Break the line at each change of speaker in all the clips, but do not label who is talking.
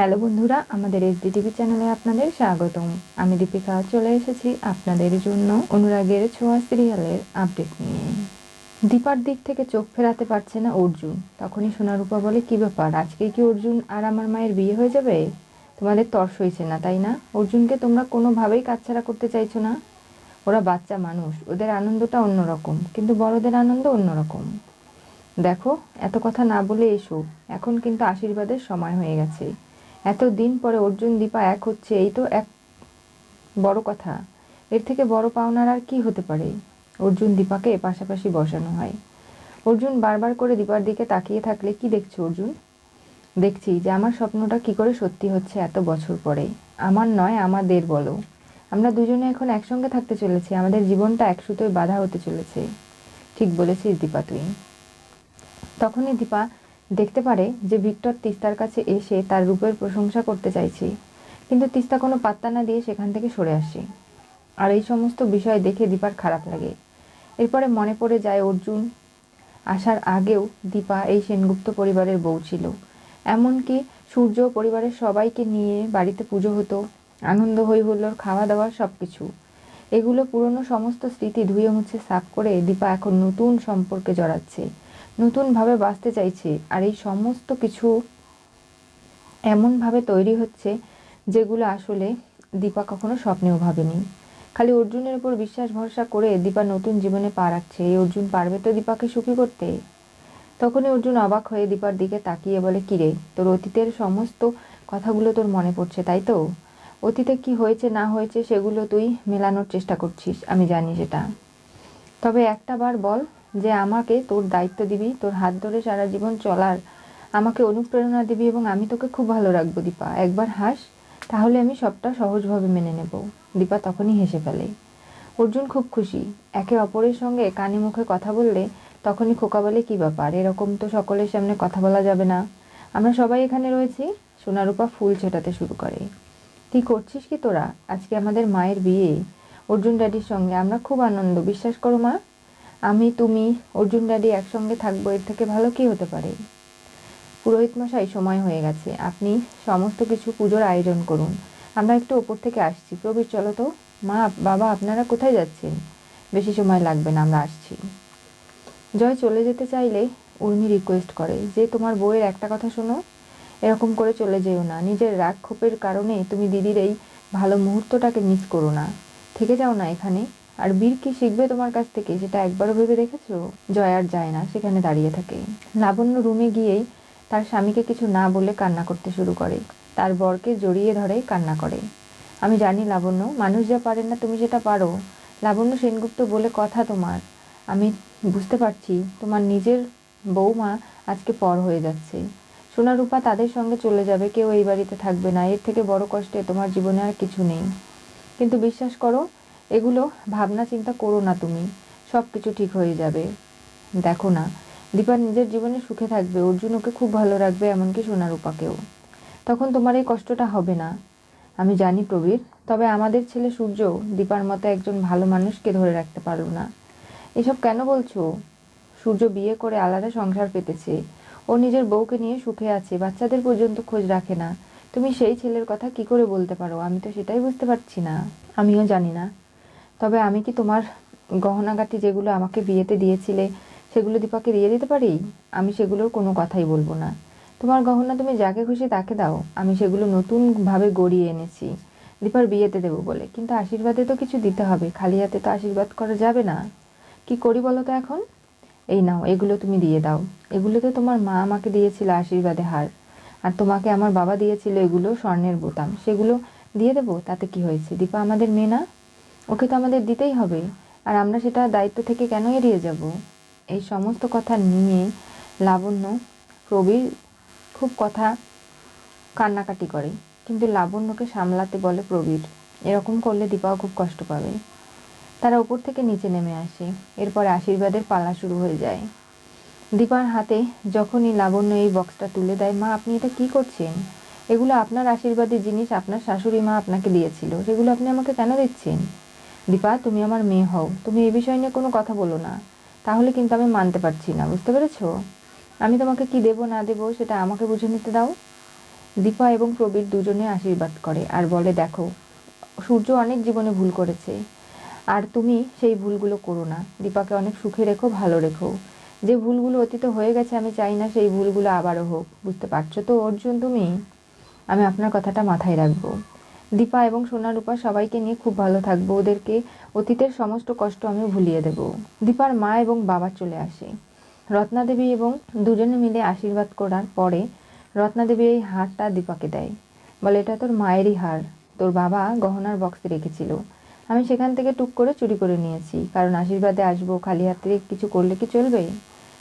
Hello বন্ধুরা, আমাদের SD TV চ্যানেলে আপনাদের স্বাগতম। আমি দীপিকা, চলে এসেছি আপনাদের জন্য অনুরাগের ছোঁয়া সিরিয়ালের আপডেট নিয়ে। দীপার দিক থেকে চোখ ফেরাতে পারছে না অর্জুন। তখনই সোনারূপা বলে, কি ব্যাপার আজকে কি অর্জুন আর আমার মায়ের বিয়ে হয়ে যাবে? তোমাদের তর্স হয়েছে না, তাই না? অর্জুনকে তোমরা কোনোভাবেই কাছছাড়া করতে চাইছো না। ওরা বাচ্চা মানুষ, ওদের আনন্দটা অন্যরকম, কিন্তু বড়দের আনন্দ অন্যরকম। দেখো, এত কথা না বলে এসো। এখন কিন্তু আশীর্বাদের সময় হয়ে গেছে। এত দিন পরে অর্জুন দীপা এক হচ্ছে, এই তো এক বড় কথা। এর থেকে বড় পাওনার আর কি হতে পারে? অর্জুন দীপাকে পাশাপাশি বসানো হয়। অর্জুন বারবার করে দীপার দিকে তাকিয়ে থাকলে কি দেখছ অর্জুন? দেখছি যে আমার স্বপ্নটা কি করে সত্যি হচ্ছে এত বছর পরে। আমার নয়, আমাদের বলো। আমরা দুজনে এখন একসঙ্গে থাকতে চলেছি, আমাদের জীবনটা এক সুতোয় বাধা হতে চলেছে। ঠিক বলেছিস দীপা তুই। তখনই দীপা দেখতে পারে যে ভিক্টর তিস্তার কাছে এসে তার রূপের প্রশংসা করতে চাইছি। কিন্তু তিস্তা কোনো পাত্তা না দিয়ে সেখান থেকে সরে আসে। আর এই সমস্ত বিষয় দেখে দীপার খারাপ লাগে। এরপরে মনে পড়ে যায় অর্জুন। আসার আগেও দীপা এই সেনগুপ্ত পরিবারের বউ ছিল। এমনকি সূর্য পরিবারের সবাইকে নিয়ে বাড়িতে পুজো হতো, আনন্দ হই হুল্লোড় খাওয়া দাওয়া সব কিছু এগুলো পুরনো সমস্ত স্মৃতি ধুয়ে মুছে সাফ করে দীপা এখন নতুন সম্পর্কে জড়াচ্ছে। নতুনভাবে বাঁচতে চাইছে। আর এই সমস্ত কিছু এমনভাবে তৈরি হচ্ছে যেগুলো আসলে দীপা কখনো স্বপ্নেও ভাবেনি। খালি অর্জুনের উপর বিশ্বাস ভরসা করে দীপা নতুন জীবনে পা রাখছে। এই অর্জুন পারবে তো দীপাকে সুখী করতে? তখনই অর্জুন অবাক হয়ে দীপার দিকে তাকিয়ে বলে, কিরে, তোর অতীতের সমস্ত কথাগুলো তোর মনে পড়ছে, তাই তো? অতীতে কি হয়েছে, না হয়েছে, সেগুলো তুই মেলানোর চেষ্টা করছিস, আমি জানি সেটা। তবে একটা বার বল যে আমাকে তোর দায়িত্ব দিবি, তোর হাত ধরে সারা জীবন চলার, আমাকে অনুপ্রেরণা দিবি এবং আমি তোকে খুব ভালো রাখব দীপা। একবার হাস, তাহলে আমি সবটা সহজভাবে মেনে নেব। দীপা তখনই হেসে ফেলে। অর্জুন খুব খুশি। একে অপরের সঙ্গে কানে মুখে কথা বললে তখনই খোকা বলে, কী ব্যাপার? এরকম তো সকলের সামনে কথা বলা যাবে না। আমরা সবাই এখানে রয়েছি? সোনারূপা ফুল ছেটাতে শুরু করে। কি করছিস কি তোরা? আজকে আমাদের মায়ের বিয়ে। অর্জুন ড্যাডির সঙ্গে আমরা খুব আনন্দ। বিশ্বাস করো মা আমি, তুমি, অর্জুন ড্যাডি একসঙ্গে থাকব, এর থেকে ভালো কি হতে পারে? পুরোহিত মশাই, সময় হয়ে গেছে। আপনি সমস্ত কিছু পুজোর আয়োজন করুন। আমরা একটু ওপর থেকে আসছি। প্রবীর, চলো তো। মা, বাবা, আপনারা কোথায় যাচ্ছেন? বেশি সময় লাগবে না, আমরা আসছি। জয় চলে যেতে চাইলে উর্মি রিকোয়েস্ট করে, যে, তোমার বইয়ের একটা কথা শোনো। এরকম করে চলে যেও না। নিজের রাগ ক্ষোভের কারণে তুমি দিদির এই ভালো মুহূর্তটাকে মিস করো না। থেকে যাও না এখানে। আর বীর কি শিখবে তোমার কাছ থেকে? সেটা একবারও ভেবে দেখেছ? জয় আর যায় না, সেখানে দাঁড়িয়ে থাকে। লাবণ্য রুমে গিয়েই তার স্বামীকে কিছু না বলে কান্না করতে শুরু করে। তার বরকে জড়িয়ে ধরে কান্না করে। আমি জানি লাবণ্য, মানুষ যা পারে না তুমি যেটা পারো। লাবণ্য সেনগুপ্ত বলে কথা তোমার। আমি বুঝতে পারছি, তোমার নিজের বৌমা আজকে পর হয়ে যাচ্ছে। সোনারূপা তাদের সঙ্গে চলে যাবে, কেউ এই বাড়িতে থাকবে না। এর থেকে বড় কষ্টে তোমার জীবনে আর কিছু নেই। কিন্তু বিশ্বাস করো এগুলো ভাবনা চিন্তা করো না তুমি, সব কিছু ঠিক হয়ে যাবে। দেখো না, দীপা নিজের জীবনে সুখে থাকবে, অর্জুন ওকে খুব ভালো রাখবে, এমনকি সোনারূপাকেও তখন তোমার এই কষ্টটা হবে না। আমি জানি প্রবীর, তবে আমাদের ছেলে সূর্য দীপার মতো একজন ভালো মানুষকে ধরে রাখতে পারল না। এসব কেন বলছো? সূর্য বিয়ে করে আলাদা সংসার পেতেছে। ও নিজের বউকে নিয়ে সুখে আছে, বাচ্চাদের পর্যন্ত খোঁজ রাখে না। তুমি সেই ছেলের কথা কি করে বলতে পারো? আমি তো সেটাই বুঝতে পারছি না। আমিও জানি না। তবে আমি কি তোমার গহনাগাটি যেগুলো আমাকে বিয়েতে দিয়েছিলে, সেগুলো দীপাকে দিয়ে দিতে পারি? আমি সেগুলোর কোনো কথাই বলব না। তোমার গহনা তুমি যাকে খুশি তাকে দাও। আমি সেগুলো নতুনভাবে গড়িয়ে এনেছি। দীপার বিয়েতে দেবো বলে। কিন্তু আশীর্বাদে তো কিছু দিতে হবে। খালি হাতে তো আশীর্বাদ করা যাবে না। কি করি বলো তো এখন? এই নাও, এগুলো তুমি দিয়ে দাও। এগুলো তো তোমার মা আমাকে দিয়েছিল আশীর্বাদে হার। আর তোমাকে আমার বাবা দিয়েছিল এগুলো স্বর্ণের বোতাম। সেগুলো দিয়ে দেবো? তাতে কি হয়েছে? দীপা আমাদের মেয়ে না? ওকে তো আমাদের দিতেই হবে। আর আমরা সেটা দায়িত্ব থেকে কেন এড়িয়ে যাব? এই সমস্ত কথা নিয়ে লাবণ্য প্রবীর খুব কথা কান্নাকাটি করে। কিন্তু লাবণ্যকে সামলাতে বলে প্রবীর, এরকম করলে দীপাও খুব কষ্ট পাবে। তারা উপর থেকে নিচে নেমে আসে। এরপরে আশীর্বাদের পালা শুরু হয়ে যায়। দীপার হাতে যখনই লাবণ্য এই বক্সটা তুলে দেয়, মা, আপনি এটা কি করছেন? এগুলো আপনার আশীর্বাদের জিনিস, আপনার শাশুড়ি মা আপনাকে দিয়েছিল। সেগুলো আপনি আমাকে কেন দিচ্ছেন? দীপা, তুমি আমার মেয়ে হও। তুমি এই বিষয় নিয়ে কোনো কথা বলো না। তাহলে কিন্তু আমি মানতে পারছি না, বুঝতে পেরেছ? আমি তোমাকে কি দেবো, না দেবো, সেটা আমাকে বুঝে নিতে দাও। দীপা এবং প্রবীর দুজনে আশীর্বাদ করে আর বলে, দেখো, সূর্য অনেক জীবনে ভুল করেছে। আর তুমি সেই ভুলগুলো করো না। দীপাকে অনেক সুখে রেখো, ভালো রেখো। যে ভুলগুলো অতীতে হয়ে গেছে, আমি চাই না সেই ভুলগুলো আবারও হোক। বুঝতে পারছ তো অর্জুন, তুমি? আমি আপনার কথাটা মাথায় রাখব। দীপা এবং সোনারূপা সবাইকে নিয়ে খুব ভালো থাকব। ওদেরকে অতীতের সমস্ত কষ্ট আমি ভুলিয়ে দেব। দীপার মা এবং বাবা চলে আসে। রত্নাদেবী এবং দুজনে মিলে আশীর্বাদ করার পরে রত্নাদেবী এই হারটা দীপাকে দেয়। বলে, এটা তোর মায়েরই হার। তোর বাবা গহনার বক্সে রেখেছিল। আমি সেখান থেকে টুক করে চুরি করে নিয়েছি। কারণ আশীর্বাদে আসব, খালি হাতে কিছু করলে কি চলবে?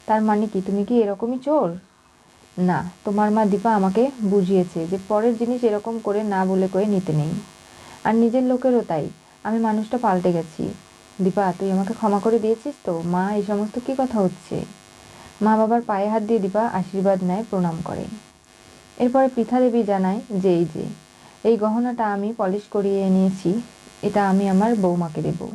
তার মানে কি? তুমি কি এরকমই চোর? না, তোমার মা দীপা আমাকে বুঝিয়েছে যে পরের জিনিস এরকম করে না বলে করে নিতে নেই। আর নিজের লোকেরও তাই। আমি মানুষটা পাল্টে গেছি। দীপা, তুই আমাকে ক্ষমা করে দিয়েছিস তো? মা, এই সমস্ত কি কথা হচ্ছে? মা বাবার পায়ে হাত দিয়ে দীপা আশীর্বাদ নেয়, প্রণাম করে। এরপরে পৃথা দেবী জানায় যে, এই যে, এই গহনাটা আমি পলিশ করিয়ে নিয়েছি এটা আমি আমার বৌমাকে দেব।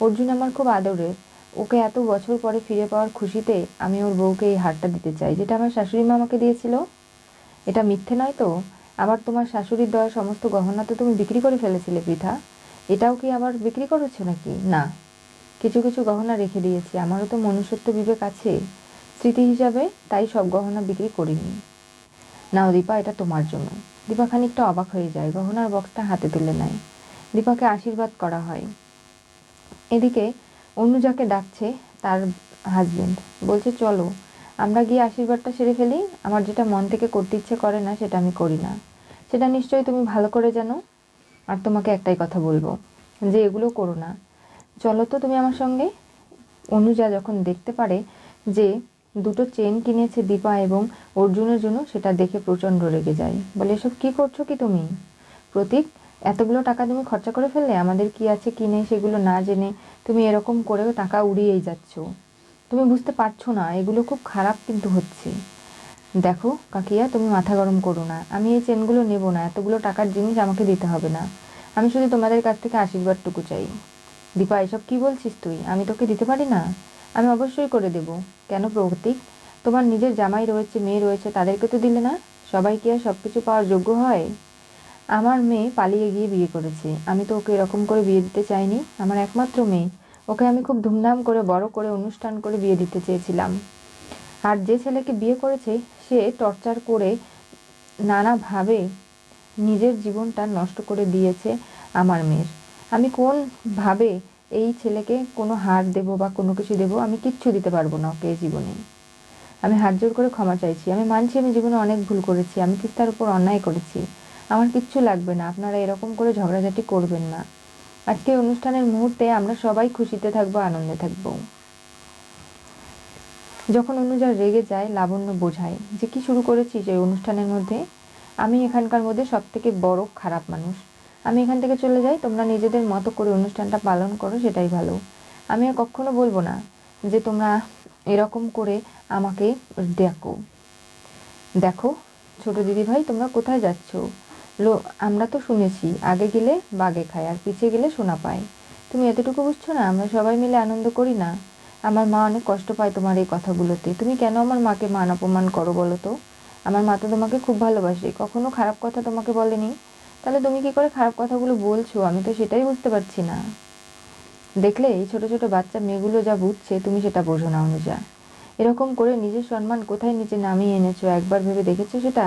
অর্জুন আমার খুব আদরের। ওকে এত বছর পরে ফিরে পাওয়ার খুশিতে আমি ওর বউকে এই হারটা দিতে চাই, যেটা আমার শাশুড়ি মা আমাকে দিয়েছিল। এটা মিথ্যে নয় তো? আবার তোমার শাশুড়ির দেওয়া সমস্ত গহনা তো তুমি বিক্রি করে ফেলেছিলে পৃথা এটাও কি আবার বিক্রি করেছ নাকি? না। কিছু কিছু গহনা রেখে দিয়েছি, আমারও তো মনুষ্যত্ব বিবেক আছে। স্মৃতি হিসাবে তাই সব গহনা বিক্রি করিনি। নাও দীপা, এটা তোমার জন্য। দীপা খানিকটা অবাক হয়ে যায়, গহনার বক্সটা হাতে তুলে নেয়। দীপাকে আশীর্বাদ করা হয়। এদিকে অনুজাকে ডাকছে তার হাজবেন্ড বলছে, চলো, আমরা গিয়ে আশীর্বাদটা সেরে ফেলি। আমার যেটা মন থেকে করতে ইচ্ছে করে না, সেটা আমি করি না। সেটা নিশ্চয়ই তুমি ভালো করে জানো। আর তোমাকে একটাই কথা বলব, যে এগুলো করো না। চলো তো তুমি আমার সঙ্গে। অনুজা যখন দেখতে পারে যে দুটো চেন কিনেছে দীপা এবং অর্জুনের জন্য, সেটা দেখে প্রচণ্ড রেগে যায়। বলে, এসব কি করছ কি তুমি? প্রতীক এতগুলো টাকা তুমি খরচা করে ফেললে আমাদের কি আছে, কি নেই সেগুলো না জেনে তুমি এরকম করেও টাকা উড়িয়েই যাচ্ছ। তুমি বুঝতে পারছ না, এগুলো খুব খারাপ কিন্তু হচ্ছে। দেখো কাকিয়া, তুমি মাথা গরম করো না। আমি এই চেনগুলো নেব না, এতগুলো টাকার জিনিস আমাকে দিতে হবে না। আমি শুধু তোমাদের কাছ থেকে আশীর্বাদটুকু চাই। দীপা, এসব কি বলছিস তুই? আমি তোকে দিতে পারি না? আমি অবশ্যই করে দেব। কেন প্রতীক? তোমার নিজের জামাই রয়েছে, মেয়ে রয়েছে, তাদেরকে তো দিলে না? সবাই কি আর সব কিছু পাওয়ার যোগ্য হয়? আমার মেয়ে পালিয়ে গিয়ে বিয়ে করেছে। আমি তো ওকে এরকম করে বিয়ে দিতে চাইনি, আমার একমাত্র মেয়ে। ওকে আমি খুব ধুমধাম করে, বড় করে অনুষ্ঠান করে বিয়ে দিতে চেয়েছিলাম। আর যে ছেলেকে বিয়ে করেছে, সে টর্চার করে নানাভাবে নিজের জীবনটা নষ্ট করে দিয়েছে আমার মেয়ের। আমি কোনভাবে এই ছেলেকে কোনো হার দেব বা কোনো কিছু দেব, আমি কিচ্ছু দিতে পারব না ওকে জীবনে। আমি হাত জোর করে ক্ষমা চাইছি। আমি মানছি, আমি জীবনে অনেক ভুল করেছি। আমি তিস্তার উপর অন্যায় করেছি। আমার কিচ্ছু লাগবে না, আপনারা এরকম করে ঝগড়াঝাটি করবেন না। আজকে অনুষ্ঠানের মুহূর্তে আমরা সবাই খুশিতে থাকব, আনন্দে থাকব। যখন অনুজা রেগে যায়, লাবণ্য বোঝায় যে কি শুরু করেছিস এই অনুষ্ঠানের মধ্যে? আমি এখানকার মধ্যে সব থেকে বড় খারাপ মানুষ। আমি এখান থেকে চলে যাই, তোমরা নিজেদের মতো করে অনুষ্ঠানটা পালন করো, সেটাই ভালো। আমি আর কখনো বলব না যে তোমরা এরকম করে আমাকে দেখো দেখো, ছোট দিদি ভাই তোমরা কোথায় যাচ্ছ? লো, আমরা তো শুনেছি, আগে গেলে বাগে খায়, আর পিছিয়ে গেলে সোনা পায়। তুমি এতটুকু বুঝছ না? আমরা সবাই মিলে আনন্দ করি না। আমার মা অনেক কষ্ট পায় তোমার এই কথাগুলোতে। তুমি কেন আমার মাকে মান অপমান করো বলো তো? আমার মা তো তোমাকে খুব ভালোবাসে। কখনো খারাপ কথা তোমাকে বলেনি? তাহলে তুমি কি করে খারাপ কথাগুলো বলছো? আমি তো সেটাই বুঝতে পারছি না। দেখলে এই ছোট ছোট বাচ্চা মেয়েগুলো যা বুঝছে, তুমি সেটা বোঝো না অনুজা। এরকম করে নিজের সম্মান কোথায় নিচে নামিয়ে এনেছো? একবার ভেবে দেখেছ সেটা?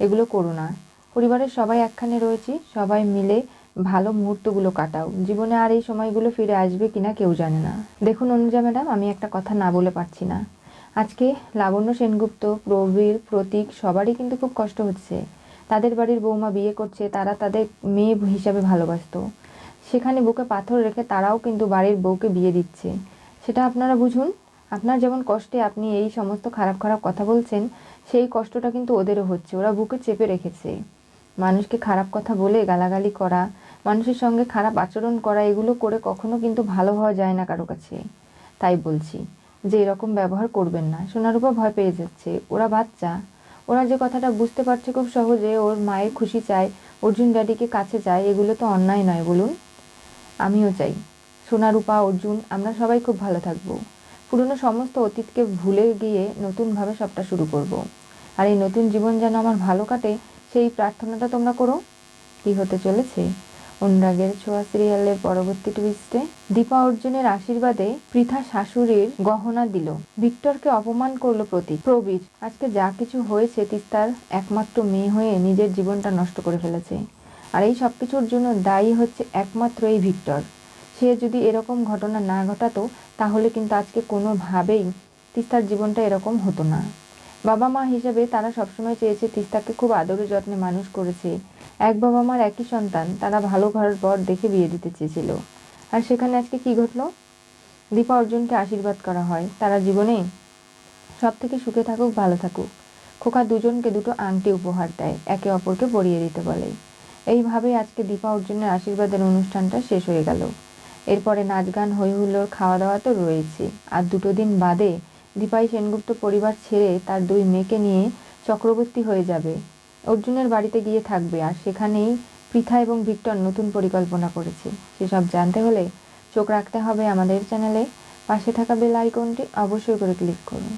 এগুলো করো না। পরিবারের সবাই একখানে রয়েছি, সবাই মিলে ভালো মুহূর্তগুলো কাটাও। জীবনে আর এই সময়গুলো ফিরে আসবে কিনা কেউ জানে না। দেখুন অনুজা ম্যাডাম, আমি একটা কথা না বলে পারছি না। আজকে লাবণ্য সেনগুপ্ত, প্রবীর, প্রতীক সবারই কিন্তু খুব কষ্ট হচ্ছে। তাদের বাড়ির বৌমা বিয়ে করছে, তারা তাদের মেয়ে হিসাবে ভালোবাসত। সেখানে বুকে পাথর রেখে তারাও কিন্তু বাড়ির বউকে বিয়ে দিচ্ছে। সেটা আপনারা বুঝুন। আপনার যেমন কষ্টে আপনি এই সমস্ত খারাপ খারাপ কথা বলছেন, সেই কষ্টটা কিন্তু ওদেরও হচ্ছে। ওরা বুকে চেপে রেখেছে। মানুষকে খারাপ কথা বলে গালাগালি করা, মানুষের সঙ্গে খারাপ আচরণ করা, এগুলো করে কখনো কিন্তু ভালো হওয়া যায় না কারও কাছে। তাই বলছি যে এরকম ব্যবহার করবেন না। সোনারূপা ভয় পেয়ে যাচ্ছে। ওরা বাচ্চা। ওরা যে কথাটা বুঝতে পারছে খুব সহজে, ওর মায়ের খুশি চায়, অর্জুন ড্যাডিকে কাছে চায় এগুলো তো অন্যায় নয় বলুন। আমিও চাই। সোনারূপা, অর্জুন, আমরা সবাই খুব ভালো থাকব। পুরনো সমস্ত অতীতকে ভুলে গিয়ে নতুনভাবে সবটা শুরু করব। আর এই নতুন জীবন যেন আমার ভালো কাটে সেই প্রার্থনাটা তোমরা করো। কি হতে চলেছে? অনুরাগের ছোঁয়া সিরিয়ালের পরবর্তী টুইস্টে দীপা অর্জুনের আশীর্বাদে পৃথা শাশুড়ির গহনা দিল। ভিক্টরকে অপমান করল প্রতীক। প্রবীর, আজকে যা কিছু হয়েছে তিস্তার একমাত্র মেয়ে হয়ে নিজের জীবনটা নষ্ট করে ফেলেছে। আর এই সব কিছুর জন্য দায়ী হচ্ছে একমাত্র এই ভিক্টর। সে যদি এরকম ঘটনা না ঘটাতো, তাহলে কিন্তু আজকে কোনোভাবেই তিস্তার জীবনটা এরকম হতো না। বাবা মা হিসেবে তারা সবসময় চেয়েছে তিস্তাকে খুব আদরে যত্নে মানুষ করেছে। এক বাবা মার একই সন্তান, তারা ভালো ঘরের বর দেখে বিয়ে দিতে চেয়েছিল। আর সেখানে আজকে কি ঘটলো? দীপা অর্জুনকে আশীর্বাদ করা হয়, তারা জীবনে সব থেকে সুখে থাকুক, ভালো থাকুক। খোকা দুজনকে দুটো আংটি উপহার দেয়, একে অপরকে পরিয়ে দিতে বলে। এইভাবেই আজকে দীপা অর্জুনের আশীর্বাদের অনুষ্ঠানটা শেষ হয়ে গেল। এরপরে নাচ গান হই হুল্লোড় খাওয়া দাওয়া তো রয়েছে। আর দুটো দিন বাদে দীপাই সেনগুপ্ত পরিবার ছেড়ে তার দুই মেয়েকে নিয়ে চক্রবর্তী হয়ে যাবে। অর্জুনের বাড়িতে গিয়ে থাকবে আর সেখানেই পৃথা এবং ভিক্টর নতুন পরিকল্পনা করেছে। সেসব জানতে হলে চোখ রাখতে হবে আমাদের চ্যানেলে। পাশে থাকা বেল আইকনটি অবশ্যই করে ক্লিক করুন।